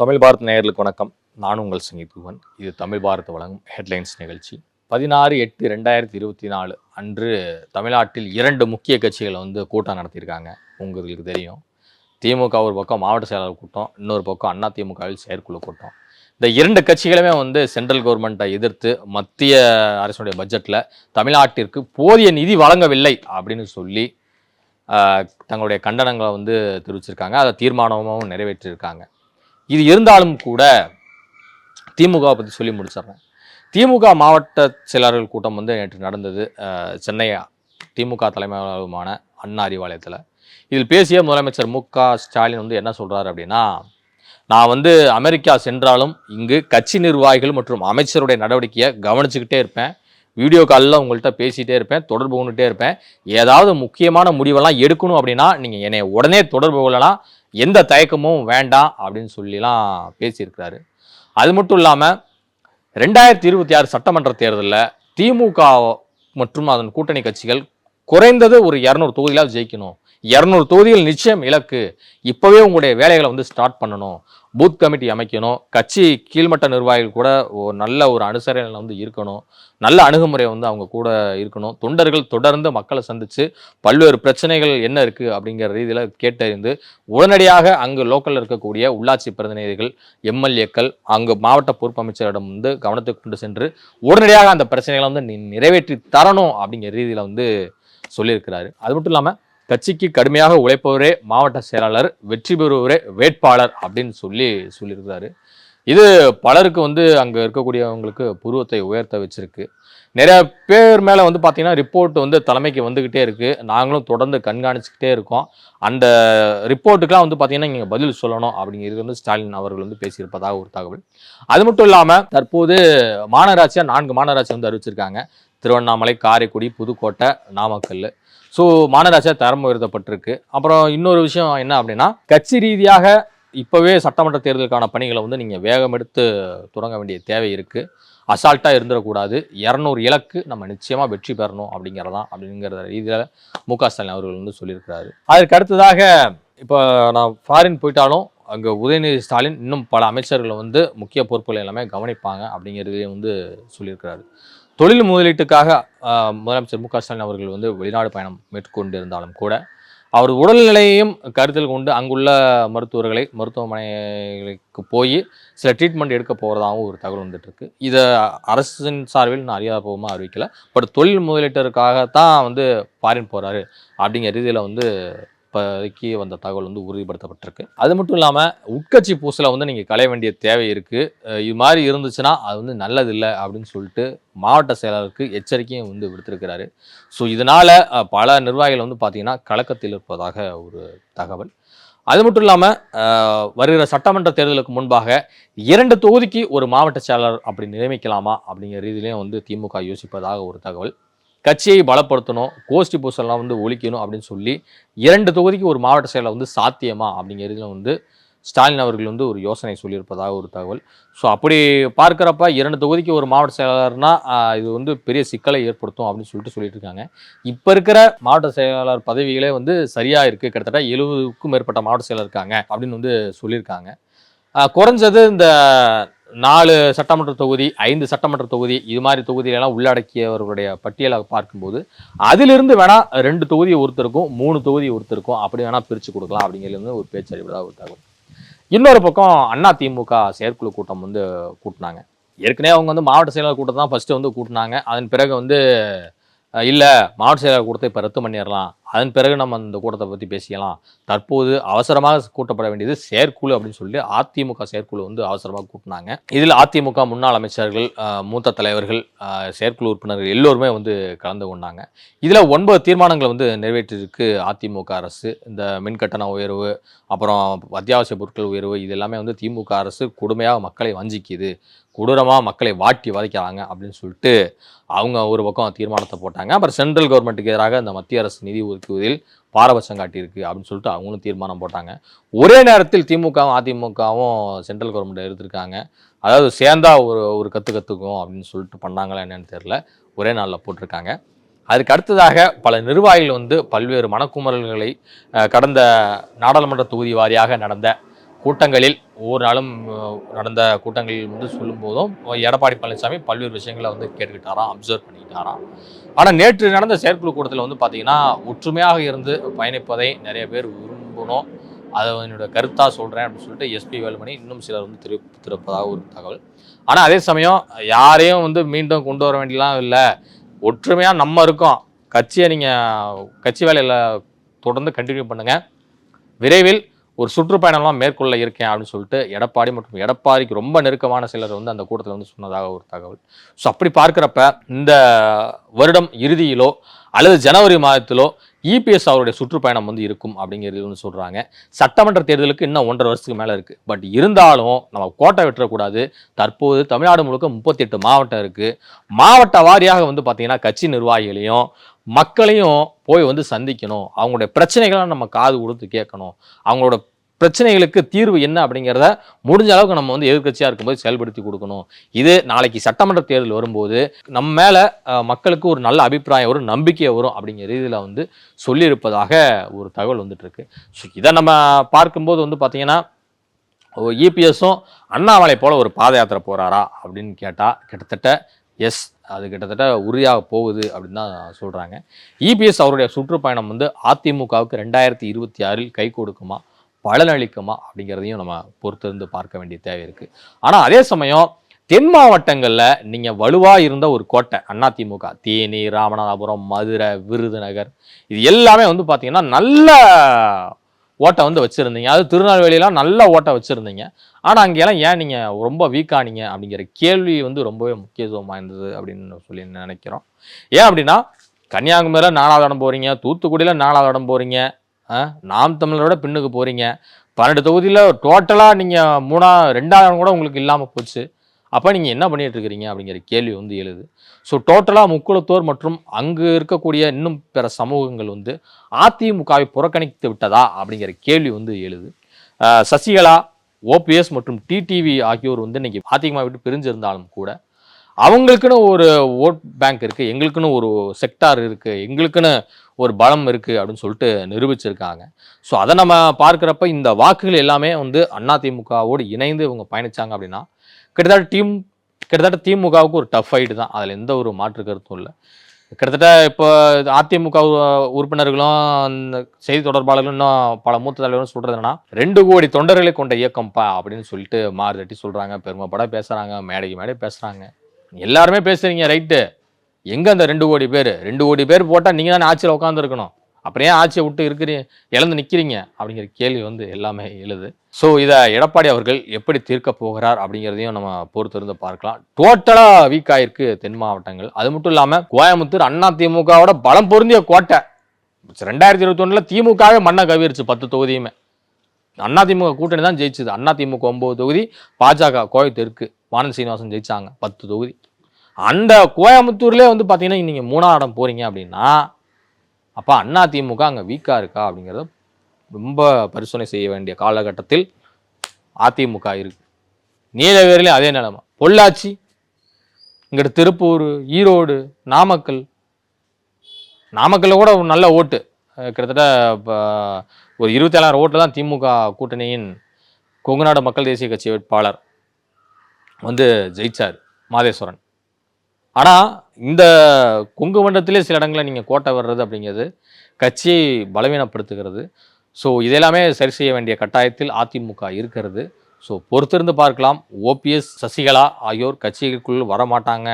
தமிழ் பாரத் நேயர்களுக்கு வணக்கம். நான் உங்கள் சங்கீத்குவன் இது தமிழ் பாரத் வழங்கும் ஹெட்லைன்ஸ் நிகழ்ச்சி. பதினாறு எட்டு ரெண்டாயிரத்தி இருபத்தி நாலு அன்று தமிழ்நாட்டில் இரண்டு முக்கிய கட்சிகளை வந்து கூட்டம் நடத்தியிருக்காங்க. உங்களுக்கு தெரியும். திமுக ஒரு பக்கம் மாவட்ட செயலாளர் கூட்டம் இன்னொரு பக்கம் அண்ணா திமுகவில் செயற்குழு கூட்டம். இந்த இரண்டு கட்சிகளுமே வந்து சென்ட்ரல் கவர்மெண்ட்டை எதிர்த்து மத்திய அரசுடைய பட்ஜெட்டில் தமிழ்நாட்டிற்கு போதிய நிதி வழங்கவில்லை அப்படின்னு சொல்லி தங்களுடைய கண்டனங்களை வந்து தெரிவிச்சிருக்காங்க. அதை தீர்மானமாகவும் நிறைவேற்றியிருக்காங்க இது இருந்தாலும் கூட திமுகவை பற்றி சொல்லி முடிச்சிடுறேன். திமுக மாவட்ட செயலாளர்கள் கூட்டம் வந்து நேற்று நடந்தது அஹ், சென்னை திமுக தலைமையகமான அண்ணா அறிவாலயத்தில். இதில் பேசிய முதலமைச்சர் மு க ஸ்டாலின் வந்து என்ன சொல்கிறாரு அப்படின்னா நான் வந்து அமெரிக்கா சென்றாலும் இங்கு கட்சி நிர்வாகிகள் மற்றும் அமைச்சருடைய நடவடிக்கையை கவனிச்சுக்கிட்டே இருப்பேன். வீடியோ காலில் உங்கள்கிட்ட பேசிகிட்டே இருப்பேன் தொடர்பு கொண்டுகிட்டே இருப்பேன். ஏதாவது முக்கியமான முடிவெல்லாம் எடுக்கணும் அப்படின்னா நீங்கள் என்னை உடனே தொடர்பு கொள்ளலாம். எந்த தயக்கமும் வேண்டாம் அப்படின்னு சொல்லிலாம் பேசியிருக்கிறாரு. அது மட்டும் இல்லாமல் ரெண்டாயிரத்தி இருபத்தி ஆறு சட்டமன்ற தேர்தலில் திமுக மற்றும் அதன் கூட்டணி கட்சிகள் குறைந்தது ஒரு இரநூறு தொகுதியிலாவது ஜெயிக்கணும். இரநூறு தொகுதிகள் நிச்சயம் இலக்கு. இப்போவே உங்களுடைய வேலைகளை வந்து ஸ்டார்ட் பண்ணணும். பூத் கமிட்டி அமைக்கணும். கட்சி கீழ்மட்ட நிர்வாகிகள் கூட ஒரு நல்ல ஒரு அனுசரணையில் வந்து இருக்கணும். நல்ல அணுகுமுறை வந்து அவங்க கூட இருக்கணும். தொண்டர்கள் தொடர்ந்து மக்களை சந்தித்து பல்வேறு பிரச்சனைகள் என்ன இருக்குது அப்படிங்கிற ரீதியில் கேட்டறிந்து உடனடியாக அங்கு லோக்கலில் இருக்கக்கூடிய உள்ளாட்சி பிரதிநிதிகள் எம்எல்ஏக்கள் அங்கு மாவட்ட பொறுப்பு அமைச்சரிடம் வந்து கவனத்துக்கு கொண்டு சென்று உடனடியாக அந்த பிரச்சனைகளை வந்து நிறைவேற்றி தரணும் அப்படிங்கிற ரீதியில் வந்து சொல்லியிருக்கிறாரு. அது மட்டும் இல்லாமல் கட்சிக்கு கடுமையாக உழைப்பவரே மாவட்ட செயலாளர் வெற்றி பெறுவரே வேட்பாளர் அப்படின்னு சொல்லி சொல்லியிருக்கிறாரு. இது பலருக்கு வந்து அங்கே இருக்கக்கூடியவங்களுக்கு புருவத்தை உயர்த்த வச்சிருக்கு. நிறைய பேர் மேலே வந்து பார்த்தீங்கன்னா ரிப்போர்ட் வந்து தலைமைக்கு வந்துக்கிட்டே இருக்குது நாங்களும் தொடர்ந்து கண்காணிச்சுக்கிட்டே இருக்கோம். அந்த ரிப்போர்ட்டுக்கெலாம் வந்து பார்த்தீங்கன்னா நீங்கள் பதில் சொல்லணும் அப்படிங்கிறது வந்து ஸ்டாலின் அவர்கள் வந்து பேசியிருப்பதாக ஒரு தகவல். அது மட்டும் இல்லாமல் தற்போது மாநகராட்சியாக நான்கு மாநகராட்சி வந்து அறிவிச்சிருக்காங்க. திருவண்ணாமலை காரைக்குடி புதுக்கோட்டை நாமக்கல் ஸோ மாநகராட்சியாக தரம் உயர்த்தப்பட்டிருக்கு. அப்புறம் இன்னொரு விஷயம் என்ன அப்படின்னா கட்சி ரீதியாக இப்போவே சட்டமன்ற தேர்தலுக்கான பணிகளை வந்து நீங்கள் வேகம் எடுத்து தொடங்க வேண்டிய தேவை இருக்குது அசால்ட்டாக இருந்துடக்கூடாது. இரநூறு இலக்கு நம்ம நிச்சயமாக வெற்றி பெறணும் அப்படிங்கிறதான் அப்படிங்கிற ரீதியில் மு க ஸ்டாலின் அவர்கள் வந்து சொல்லியிருக்கிறாரு. அதற்கு அடுத்ததாக இப்போ நான் ஃபாரின் போயிட்டாலும் அங்கே உதயநிதி ஸ்டாலின் இன்னும் பல அமைச்சர்களை வந்து முக்கிய பொறுப்புகள் எல்லாமே கவனிப்பாங்க அப்படிங்கிறதையும் வந்து சொல்லியிருக்கிறாரு. தொழில் முதலீட்டுக்காக முதலமைச்சர் மு க ஸ்டாலின் அவர்கள் வந்து வெளிநாடு பயணம் மேற்கொண்டிருந்தாலும் கூட அவர் உடல்நிலையையும் கருத்தில் கொண்டு அங்குள்ள மருத்துவர்களை மருத்துவமனைகளுக்கு போய் சில ட்ரீட்மெண்ட் எடுக்க போகிறதாகவும் ஒரு தகவல் வந்துட்டுருக்கு. இதை அரசின் சார்பில் நான் அறியாதபூர்வமாக அறிவிக்கலை. பட் தொழில் முதலீட்டருக்காகத்தான் வந்து ஃபாரின் போகிறாரு அப்படிங்கிற ரீதியில் வந்து இப்போதைக்கு வந்த தகவல் வந்து உறுதிப்படுத்தப்பட்டிருக்கு. அது மட்டும் இல்லாமல் உட்கட்சி பூசலை வந்து நீங்கள் களைய வேண்டிய தேவை இருக்குது இது மாதிரி இருந்துச்சுன்னா அது வந்து நல்லதில்லை அப்படின்னு சொல்லிட்டு மாவட்ட செயலாளருக்கு எச்சரிக்கையும் வந்து விடுத்திருக்கிறாரு. ஸோ இதனால் பல நிர்வாகிகள் வந்து பார்த்திங்கன்னா கலக்கத்தில் இருப்பதாக ஒரு தகவல். அது மட்டும் இல்லாமல் வருகிற சட்டமன்ற தேர்தலுக்கு முன்பாக இரண்டு தொகுதிக்கு ஒரு மாவட்ட செயலாளர் அப்படி நியமிக்கலாமா அப்படிங்கிற ரீதியிலையும் வந்து திமுக யோசிப்பதாக ஒரு தகவல். கட்சியை பலப்படுத்தணும் கோஷ்டி பூசலாம் வந்து ஒழிக்கணும் அப்படின்னு சொல்லி இரண்டு தொகுதிக்கு ஒரு மாவட்ட செயலை வந்து சாத்தியமா அப்படிங்கிறதுல வந்து ஸ்டாலின் அவர்கள் வந்து ஒரு யோசனை சொல்லியிருப்பதாக ஒரு தகவல். ஸோ அப்படி பார்க்குறப்ப இரண்டு தொகுதிக்கு ஒரு மாவட்ட செயலாளர்னா இது வந்து பெரிய சிக்கலை ஏற்படுத்தும் அப்படின்னு சொல்லிட்டு சொல்லிட்டு இருக்காங்க இப்போ இருக்கிற மாவட்ட செயலாளர் பதவிகளே வந்து சரியாக இருக்குது கிட்டத்தட்ட எழுபதுக்கும் மேற்பட்ட மாவட்ட செயலர் இருக்காங்க அப்படின்னு வந்து சொல்லியிருக்காங்க. குறைஞ்சது இந்த நாலு சட்டமன்ற தொகுதி ஐந்து சட்டமன்ற தொகுதி இது மாதிரி தொகுதியிலலாம் உள்ளடக்கியவர்களுடைய பட்டியலை பார்க்கும்போது அதிலிருந்து வேணால் ரெண்டு தொகுதி ஒருத்தருக்கும் மூணு தொகுதி ஒருத்தருக்கும் அப்படி வேணால் பிரித்து கொடுக்கலாம் அப்படிங்கிறது வந்து ஒரு பேச்சறிவுதான் ஒரு தகவல். இன்னொரு பக்கம் அண்ணா திமுக செயற்குழு கூட்டம் வந்து கூட்டினாங்க. ஏற்கனவே அவங்க வந்து மாவட்ட செயலாளர் கூட்டம் தான் ஃபஸ்ட்டு வந்து கூட்டினாங்க. அதன் பிறகு வந்து இல்லை மாவட்ட செயலாளர் கூட்டத்தை இப்போ ரத்து பண்ணிடலாம். அதன் பிறகு நம்ம இந்த கூட்டத்தை பற்றி பேசிக்கலாம். தற்போது அவசரமாக கூட்டப்பட வேண்டியது செயற்குழு அப்படின்னு சொல்லி அதிமுக செயற்குழு வந்து அவசரமாக கூட்டினாங்க. இதில் அதிமுக முன்னாள் அமைச்சர்கள் மூத்த தலைவர்கள் செயற்குழு உறுப்பினர்கள் எல்லோருமே வந்து கலந்து கொண்டாங்க. இதில் ஒன்பது தீர்மானங்களை வந்து நிறைவேற்றிருக்கு அதிமுக அரசு. இந்த மின்கட்டண உயர்வு அப்புறம் அத்தியாவசிய பொருட்கள் உயர்வு இது எல்லாமே வந்து திமுக அரசு கொடுமையாக மக்களை வஞ்சிக்குது. கொடூரமாக மக்களை வாட்டி வதைக்கிறாங்க அப்படின்னு சொல்லிட்டு அவங்க ஒரு பக்கம் தீர்மானத்தை போட்டாங்க. அப்புறம் சென்ட்ரல் கவர்மெண்ட்டுக்கு எதிராக இந்த மத்திய அரசு நிதி ஒதுக்குவதில் பாரபட்சம் காட்டியிருக்கு அப்படின்னு சொல்லிட்டு அவங்களும் தீர்மானம் போட்டாங்க. ஒரே நேரத்தில் திமுகவும் அதிமுகவும் சென்ட்ரல் கவர்மெண்ட் எடுத்திருக்காங்க. அதாவது சேர்ந்தா ஒரு ஒரு கற்று கற்றுக்கும் அப்படின்னு சொல்லிட்டு பண்ணாங்களா என்னன்னு தெரில ஒரே நாளில் போட்டிருக்காங்க. அதுக்கு அடுத்ததாக பல நிர்வாகிகள் வந்து பல்வேறு மனக்குமரல்களை கடந்த நாடாளுமன்ற தொகுதி வாரியாக நடந்த கூட்டங்களில் ஒவ்வொரு நாளும் நடந்த கூட்டங்களில் வந்து சொல்லும்போதும் எடப்பாடி பழனிசாமி பல்வேறு விஷயங்களை வந்து கேட்டுக்கிட்டாராம் அப்சர்வ் பண்ணிக்கிட்டாராம் ஆனால் நேற்று நடந்த செயற்குழு கூட்டத்தில் வந்து பார்த்தீங்கன்னா ஒற்றுமையாக இருந்து பயணிப்பதை நிறைய பேர் விரும்பணும். அதை என்னோட கருத்தாக சொல்கிறேன் அப்படின்னு சொல்லிட்டு எஸ்பி வேலுமணி இன்னும் சிலர் வந்து தெரிவித்திருப்பதாக ஒரு தகவல். ஆனால் அதே சமயம் யாரையும் வந்து மீண்டும் கொண்டு வர வேண்டியலாம் இல்லை. ஒற்றுமையாக நம்ம இருக்கோம். கட்சியை நீங்கள் கட்சி வேலையில் தொடர்ந்து கண்டினியூ பண்ணுங்கள் விரைவில் ஒரு சுற்றுப்பயணம்லாம் மேற்கொள்ள இருக்கேன் அப்படின்னு சொல்லிட்டு எடப்பாடி மற்றும் எடப்பாடிக்கு ரொம்ப நெருக்கமான சிலர் வந்து அந்த கூட்டத்தில் வந்து சொன்னதாக ஒரு தகவல். ஸோ அப்படி பார்க்குறப்ப இந்த வருடம் இறுதியிலோ அல்லது ஜனவரி மாதத்திலோ இபிஎஸ் அவருடைய சுற்றுப்பயணம் வந்து இருக்கும் அப்படிங்கிறது வந்து சொல்கிறாங்க சட்டமன்ற தேர்தலுக்கு இன்னும் ஒன்றரை வருஷத்துக்கு மேலே இருக்குது பட் இருந்தாலும் நம்ம கோட்டை விட்டுறக்கூடாது தற்போது தமிழ்நாடு முழுக்க முப்பத்தி எட்டு மாவட்டம் இருக்குது மாவட்ட வாரியாக வந்து பார்த்திங்கன்னா கட்சி நிர்வாகிகளையும் மக்களையும் போய் வந்து சந்திக்கணும். அவங்களுடைய பிரச்சனைகளை நம்ம காது கொடுத்து கேட்கணும். அவங்களோட பிரச்சனைகளுக்கு தீர்வு என்ன அப்படிங்கிறத முடிஞ்ச அளவுக்கு நம்ம வந்து எதிர்க்கட்சியாக இருக்கும்போது செயல்படுத்தி கொடுக்கணும். இது நாளைக்கு சட்டமன்ற தேர்தல் வரும்போது நம்ம மேலே மக்களுக்கு ஒரு நல்ல அபிப்பிராயம் வரும் நம்பிக்கை வரும் அப்படிங்கிற ரீதியில் வந்து சொல்லியிருப்பதாக ஒரு தகவல் வந்துட்டுருக்கு. ஸோ இதை நம்ம பார்க்கும்போது வந்து பார்த்திங்கன்னா இபிஎஸும் அண்ணாமலை போல் ஒரு பாத யாத்திரை போகிறாரா அப்படின்னு கேட்டால் கிட்டத்தட்ட எஸ் அது கிட்டத்தட்ட உறுதியாக போகுது அப்படின்னு தான் சொல்கிறாங்க இபிஎஸ் அவருடைய சுற்றுப்பயணம் வந்து அதிமுகவுக்கு ரெண்டாயிரத்தி இருபத்தி ஆறில் கை கொடுக்குமா? பலனளிக்குமா அப்படிங்கிறதையும் நம்ம பொறுத்திருந்து பார்க்க வேண்டிய தேவை இருக்குது ஆனால் அதே சமயம் தென் மாவட்டங்களில் நீங்கள் வலுவாக இருந்த ஒரு கோட்டை அதிமுக தேனி ராமநாதபுரம் மதுரை விருதுநகர் இது எல்லாமே வந்து பார்த்தீங்கன்னா நல்ல ஓட்டை வந்து வச்சுருந்தீங்க. அது திருநெல்வேலியெலாம் நல்ல ஓட்டை வச்சுருந்தீங்க. ஆனால் அங்கெல்லாம் ஏன் நீங்கள் ரொம்ப வீக்கானீங்க அப்படிங்கிற கேள்வி வந்து ரொம்பவே முக்கியத்துவம் வாய்ந்தது அப்படின்னு சொல்லி நினைக்கிறோம். ஏன் அப்படின்னா கன்னியாகுமரியில் நாலாவது இடம் போகிறீங்க தூத்துக்குடியில் நாலாவது இடம் போகிறீங்க நாம் தமிழரோட பின்னுக்கு போகிறீங்க பன்னெண்டு தொகுதியில் டோட்டலாக நீங்கள் மூணா ரெண்டாவது கூட உங்களுக்கு இல்லாமல் போச்சு. அப்போ நீங்கள் என்ன பண்ணிகிட்டு இருக்கிறீங்க அப்படிங்கிற கேள்வி வந்து எழுது. ஸோ டோட்டலாக முக்குளத்தோர் மற்றும் அங்கு இருக்கக்கூடிய இன்னும் பிற சமூகங்கள் வந்து அதிமுகவை புறக்கணித்து விட்டதா அப்படிங்கிற கேள்வி வந்து எழுது. சசிகலா ஓபிஎஸ் மற்றும் டிடிவி ஆகியோர் வந்து இன்றைக்கி அதிமுக விட்டு பிரிஞ்சிருந்தாலும் கூட அவங்களுக்குன்னு ஒரு ஓட் பேங்க் இருக்குது எங்களுக்குன்னு ஒரு செக்டார் இருக்குது எங்களுக்குன்னு ஒரு பலம் இருக்குது அப்படின்னு சொல்லிட்டு நிரூபிச்சிருக்காங்க. ஸோ அதை நம்ம பார்க்குறப்ப இந்த வாக்குகள் எல்லாமே வந்து அதிமுகவோடு இணைந்து இவங்க பயணிச்சாங்க அப்படின்னா கிட்டத்தட்ட டீம் கிட்டத்தட்ட திமுகவுக்கு ஒரு டஃப் ஃபைட்டு தான். அதில் எந்த ஒரு மாற்று கருத்தும் இல்லை. கிட்டத்தட்ட இப்போ அதிமுக உறுப்பினர்களும் அந்த செய்தி தொடர்பாளர்களும் இன்னும் பல மூத்த தலைவரும் சொல்கிறது என்னன்னா ரெண்டு கோடி தொண்டர்களை கொண்ட இயக்கம்ப்பா அப்படின்னு சொல்லிட்டு மாறு தட்டி பெருமைப்பட பேசுகிறாங்க மேடைக்கு மேடை பேசுகிறாங்க எல்லாருமே பேசுகிறீங்க ரைட்டு. எங்க அந்த ரெண்டு கோடி பேர்? ரெண்டு கோடி பேர் போட்டால் நீங்க தானே ஆட்சியில் உட்காந்துருக்கணும் அப்புறம் ஏன் ஆட்சியை விட்டு இருக்கிறீங்க இழந்து நிற்கிறீங்க அப்படிங்கிற கேள்வி வந்து எல்லாமே எழுது. ஸோ இதை எடப்பாடி அவர்கள் எப்படி தீர்க்க போகிறார் அப்படிங்கிறதையும் நம்ம பொறுத்திருந்து பார்க்கலாம். டோட்டலாக வீக் ஆயிருக்கு தென் மாவட்டங்கள். அது மட்டும் இல்லாமல் கோயம்புத்தூர் அண்ணா திமுகவோட பலம் பொருந்திய கோட்டை. ரெண்டாயிரத்தி இருபத்தி திமுகவே மண்ணை கவிருச்சு பத்து தொகுதியுமே. அண்ணா திமுக கூட்டணி தான் ஜெயிச்சுது. அண்ணா திமுக ஒன்பது தொகுதி பாஜக கோவை தெற்கு சீனிவாசன் ஜெயிச்சாங்க பத்து தொகுதி. அந்த கோயம்புத்தூர்லேயே வந்து பார்த்தீங்கன்னா நீங்கள் மூணாவது இடம் போகிறீங்க அப்படின்னா அப்போ அண்ணா திமுக அங்கே வீக்காக இருக்கா அப்படிங்கிறத ரொம்ப பரிசோதனை செய்ய வேண்டிய காலகட்டத்தில் அதிமுக இருக்கு. நீலவேரிலையும் அதே நிலைமை. பொள்ளாச்சி இங்கிட்ட திருப்பூர் ஈரோடு நாமக்கல். நாமக்கல்ல கூட ஒரு நல்ல ஓட்டு. கிட்டத்தட்ட இப்போ ஒரு இருபத்தேழாயிரம் ஓட்டு தான் திமுக கூட்டணியின் கொங்குநாடு மக்கள் தேசிய கட்சி வேட்பாளர் வந்து ஜெயிச்சார். மாதேஸ்வரன். ஆனால் இந்த கொங்கு மண்டலத்திலே சில இடங்களில் நீங்கள் கோட்டை வர்றது அப்படிங்கிறது கட்சியை பலவீனப்படுத்துகிறது. ஸோ இதெல்லாமே சரி செய்ய வேண்டிய கட்டாயத்தில் அதிமுக இருக்கிறது. ஸோ பொறுத்திருந்து பார்க்கலாம். ஓபிஎஸ் சசிகலா ஆகியோர் கட்சிக்குள் வரமாட்டாங்க.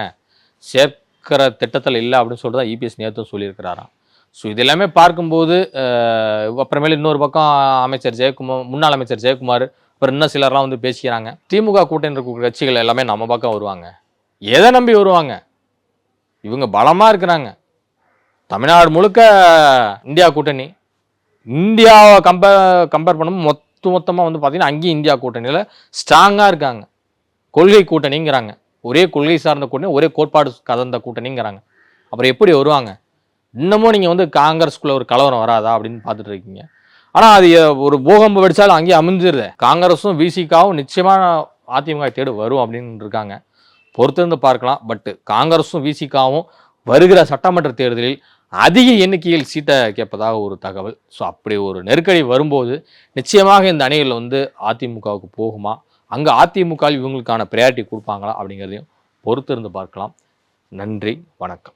சேர்க்கிற திட்டத்தில் இல்லை அப்படின்னு சொல்லிட்டு தான் இபிஎஸ் நேற்று சொல்லியிருக்கிறாராம். ஸோ இதெல்லாமே பார்க்கும்போது அப்புறமேல இன்னொரு பக்கம் அமைச்சர் ஜெயக்குமார் முன்னாள் அமைச்சர் ஜெயக்குமார் அப்புறம் இன்னும் சிலர்லாம் வந்து பேசிக்கிறாங்க. திமுக கூட்டணி இருக்கிற கட்சிகள் எல்லாமே நம்ம பக்கம் வருவாங்க. எதை நம்பி வருவாங்க? இவங்க பலமாக இருக்கிறாங்க. தமிழ்நாடு முழுக்க இந்தியா கூட்டணி. இந்தியாவை கம்பேர் கம்பேர் பண்ணும்போது மொத்த மொத்தமாக வந்து பார்த்தீங்கன்னா அங்கேயும் இந்தியா கூட்டணியில் ஸ்ட்ராங்காக இருக்காங்க. கொள்கை கூட்டணிங்கிறாங்க. ஒரே கொள்கை சார்ந்த கூட்டணி ஒரே கோட்பாடு கதந்த கூட்டணிங்கிறாங்க. அப்புறம் எப்படி வருவாங்க? இன்னமும் நீங்கள் வந்து காங்கிரஸ்குள்ளே ஒரு கலவரம் வராதா அப்படின்னு பார்த்துட்டு இருக்கீங்க. ஆனால் அது ஒரு பூகம்பம் வெடிச்சாலும் அங்கேயே அமைஞ்சிருது. காங்கிரஸும் விசிகாவும் நிச்சயமாக அதிமுக தேடு வரும் அப்படின்னு இருக்காங்க. பொறுத்திருந்து பார்க்கலாம். பட் காங்கிரஸும் விசிகாவும் வருகிற சட்டமன்ற தேர்தலில் அதிக எண்ணிக்கையில் சீட்டை கேட்பதாக ஒரு தகவல். ஸோ அப்படி ஒரு நெருக்கடி வரும்போது நிச்சயமாக இந்த அணிகள் வந்து அதிமுகவுக்கு போகுமா? அங்கே அதிமுக இவங்களுக்கான ப்ரையாரிட்டி கொடுப்பாங்களா அப்படிங்கிறதையும் பொறுத்திருந்து பார்க்கலாம். நன்றி வணக்கம்.